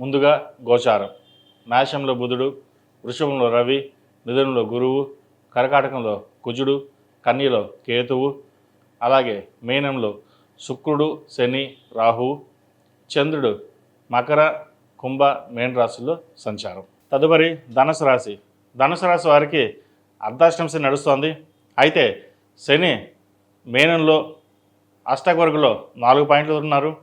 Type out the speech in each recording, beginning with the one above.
ముందుగా గోచారం. మేషంలో బుధుడు వృషభంలో రవి మిథునంలో గురువు కర్కాటకంలో కుజుడు కన్యలో కేతువు అలాగే మీనంలో శుక్రుడు శని రాహువు చంద్రుడు మకర కుంభ మేన రాశుల్లో సంచారం. తదుపరి ధనుసు రాశి. ధనుసు రాశి వారికి అర్ధాష్టంశ నడుస్తోంది. అయితే శని మేనంలో అష్టక వర్గంలో నాలుగు పాయింట్లు ఉన్నారు.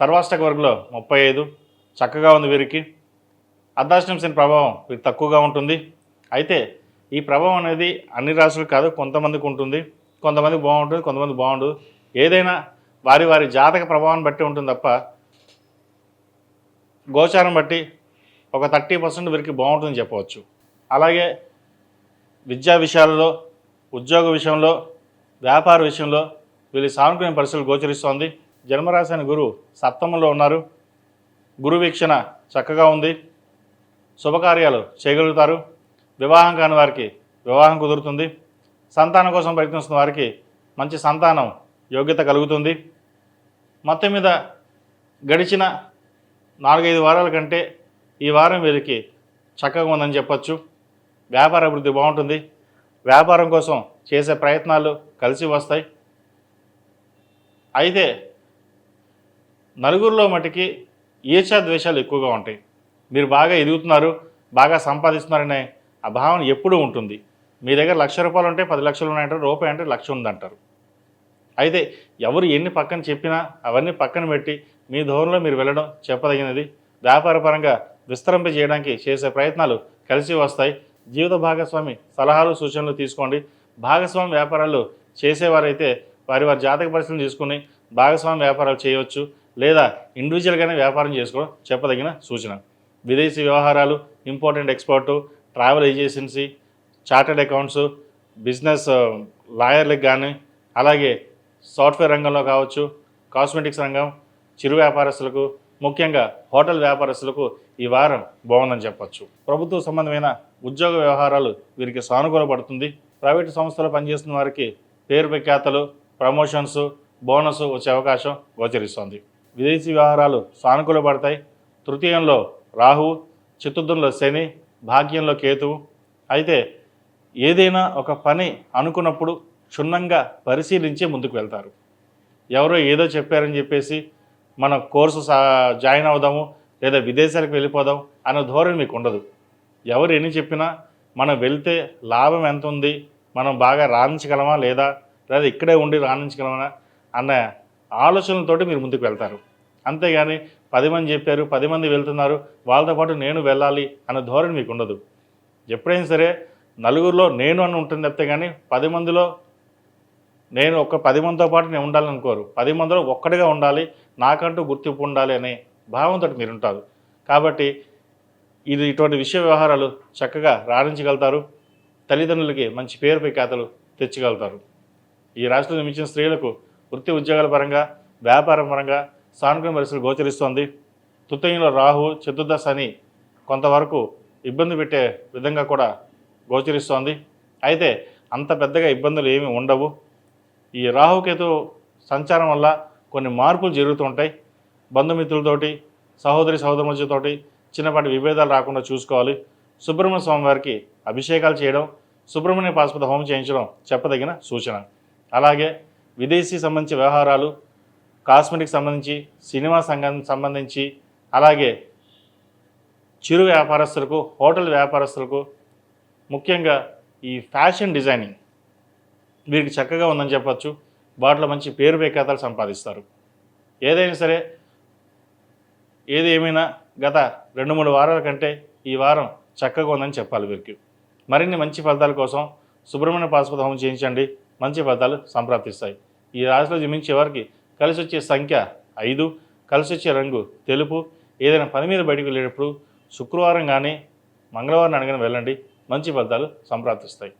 సర్వాష్టకవర్గలో ముప్పై ఐదు. చక్కగా ఉంది వీరికి. అర్ధాష్టం శని ప్రభావం వీరికి తక్కువగా ఉంటుంది. అయితే ఈ ప్రభావం అనేది అన్ని రాశులు కాదు కొంతమందికి ఉంటుంది. కొంతమందికి బాగుంటుంది కొంతమంది బాగుండదు. ఏదైనా వారి వారి జాతక ప్రభావాన్ని బట్టి ఉంటుంది తప్ప గోచారం బట్టి ఒక థర్టీ పర్సెంట్ వీరికి బాగుంటుందని చెప్పవచ్చు. అలాగే విద్యా విషయాలలో ఉద్యోగ విషయంలో వ్యాపార విషయంలో వీళ్ళ సానుకునే పరిస్థితులు గోచరిస్తోంది. జన్మరాశి అని గురువు సప్తమంలో ఉన్నారు. గురు వీక్షణ చక్కగా ఉంది. శుభకార్యాలు చేయగలుగుతారు. వివాహం కాని వారికి వివాహం కుదురుతుంది. సంతానం కోసం ప్రయత్నిస్తున్న వారికి మంచి సంతానం యోగ్యత కలుగుతుంది. మొత్తం మీద గడిచిన నాలుగైదు వారాల కంటే ఈ వారం వీరికి చక్కగా ఉందని చెప్పచ్చు. వ్యాపార అభివృద్ధి బాగుంటుంది. వ్యాపారం కోసం చేసే ప్రయత్నాలు కలిసి వస్తాయి. అయితే నలుగురిలో మటుకి ఈర్ష్యా ద్వేషాలు ఎక్కువగా ఉంటాయి. మీరు బాగా ఎదుగుతున్నారు బాగా సంపాదిస్తున్నారనే ఆ భావన ఎప్పుడూ ఉంటుంది. మీ దగ్గర లక్ష రూపాయలు ఉంటే పది లక్షలు ఉన్నాయంటారు రూపాయి అంటే లక్ష ఉందంటారు. అయితే ఎవరు ఎన్ని పక్కన చెప్పినా అవన్నీ పక్కన పెట్టి మీ ధోరణిలో మీరు వెళ్ళడం చెప్పదగినది. వ్యాపారపరంగా విస్తరింప చేయడానికి చేసే ప్రయత్నాలు కలిసి వస్తాయి. జీవిత భాగస్వామి సలహాలు సూచనలు తీసుకోండి. భాగస్వామి వ్యాపారాలు చేసేవారైతే వారి వారి జాతక పరిస్థితులు తీసుకుని భాగస్వామి వ్యాపారాలు చేయవచ్చు. లేదా ఇండివిజువల్గానే వ్యాపారం చేసుకోవడం చెప్పదగిన సూచన. విదేశీ వ్యవహారాలు important export travel agency chartered accounts business లాయర్లకు కానీ అలాగే సాఫ్ట్వేర్ రంగంలో కావచ్చు కాస్మెటిక్స్ రంగం చిరు వ్యాపారస్తులకు ముఖ్యంగా హోటల్ వ్యాపారస్తులకు ఈ వారం బాగుందని చెప్పచ్చు. ప్రభుత్వ సంబంధమైన ఉద్యోగ వ్యవహారాలు వీరికి సానుకూలపడుతుంది ప్రైవేటు సంస్థలో పనిచేస్తున్న వారికి పేరు ప్రఖ్యాతలు ప్రమోషన్స్ బోనస్ వచ్చే అవకాశం గోచరిస్తోంది. విదేశీ వ్యవహారాలు సానుకూలపడతాయి తృతీయంలో రాహువు చతుర్థంలో శని భాగ్యంలో కేతువు. అయితే ఏదైనా ఒక పని అనుకున్నప్పుడు క్షుణ్ణంగా పరిశీలించి ముందుకు వెళ్తారు. ఎవరో ఏదో చెప్పారని చెప్పేసి మన కోర్సు సా జాయిన్ అవుదాము లేదా విదేశాలకు వెళ్ళిపోదాం అనే ధోరణి మీకు ఉండదు. ఎవరు ఎన్ని చెప్పినా మనం వెళ్తే లాభం ఎంత ఉంది మనం బాగా రాణించగలమా లేదా లేదా ఇక్కడే ఉండి రాణించగలమా అన్న ఆలోచనలతోటి మీరు ముందుకు వెళ్తారు. అంతేగాని పది మంది చెప్పారు పది మంది వెళ్తున్నారు వాళ్ళతో పాటు నేను వెళ్ళాలి అన్న ధోరణి మీకు ఉండదు. ఎప్పుడైనా సరే నలుగురిలో నేను అని ఉంటుంది తప్పితే కానీ పది మందిలో నేను ఒక పది మందితో పాటు నేను ఉండాలని అనుకోరు. పది మందిలో ఒక్కడిగా ఉండాలి నాకంటూ గుర్తింపు ఉండాలి అనే భావంతో మీరు ఉంటారు. కాబట్టి ఇది ఇటువంటి విషయ వ్యవహారాలు చక్కగా రాణించగలుగుతారు. తల్లిదండ్రులకి మంచి పేరు ప్రఖ్యాతలు తెచ్చగలుగుతారు. ఈ రాష్ట్రంలో నిర్మించిన స్త్రీలకు వృత్తి ఉద్యోగాల పరంగా వ్యాపారం పరంగా సానుకూల పరిస్థితులు గోచరిస్తోంది. తృతీయంలో రాహు చతుర్దశ అని కొంతవరకు ఇబ్బంది పెట్టే విధంగా కూడా గోచరిస్తోంది. అయితే అంత పెద్దగా ఇబ్బందులు ఏమీ ఉండవు. ఈ రాహుకేతు సంచారం వల్ల కొన్ని మార్పులు జరుగుతూ ఉంటాయి. బంధుమిత్రులతోటి సహోదరి సహోదరులతోటి చిన్నపాటి విభేదాలు రాకుండా చూసుకోవాలి. సుబ్రహ్మణ్య స్వామి వారికి అభిషేకాలు చేయడం సుబ్రహ్మణ్య పాశుపత హోమం చేయించడం చెప్పదగిన సూచన. అలాగే విదేశీ సంబంధించి వ్యవహారాలు కాస్మెటిక్ సంబంధించి సినిమా సంఘం సంబంధించి అలాగే చిరు వ్యాపారస్తులకు హోటల్ వ్యాపారస్తులకు ముఖ్యంగా ఈ ఫ్యాషన్ డిజైనింగ్ వీరికి చక్కగా ఉందని చెప్పచ్చు. వాటిలో మంచి పేరు ప్రఖ్యాతలు సంపాదిస్తారు. ఏదైనా సరే ఏది ఏమైనా గత రెండు మూడు వారాల కంటే ఈ వారం చక్కగా ఉందని చెప్పాలి వీరికి. మరిన్ని మంచి ఫలితాల కోసం సుబ్రహ్మణ్య పాశుపత హోమం చేయించండి. మంచి ఫలితాలు సంప్రాప్తిస్తాయి. ఈ రాశిలో జన్మించే వారికి కలిసి వచ్చే సంఖ్య ఐదు కలిసి వచ్చే రంగు తెలుపు. ఏదైనా పని మీద బయటకు వెళ్ళేటప్పుడు శుక్రవారం కానీ మంగళవారం అనగానే వెళ్ళండి. మంచి ఫలితాలు సంప్రాప్తిస్తాయి.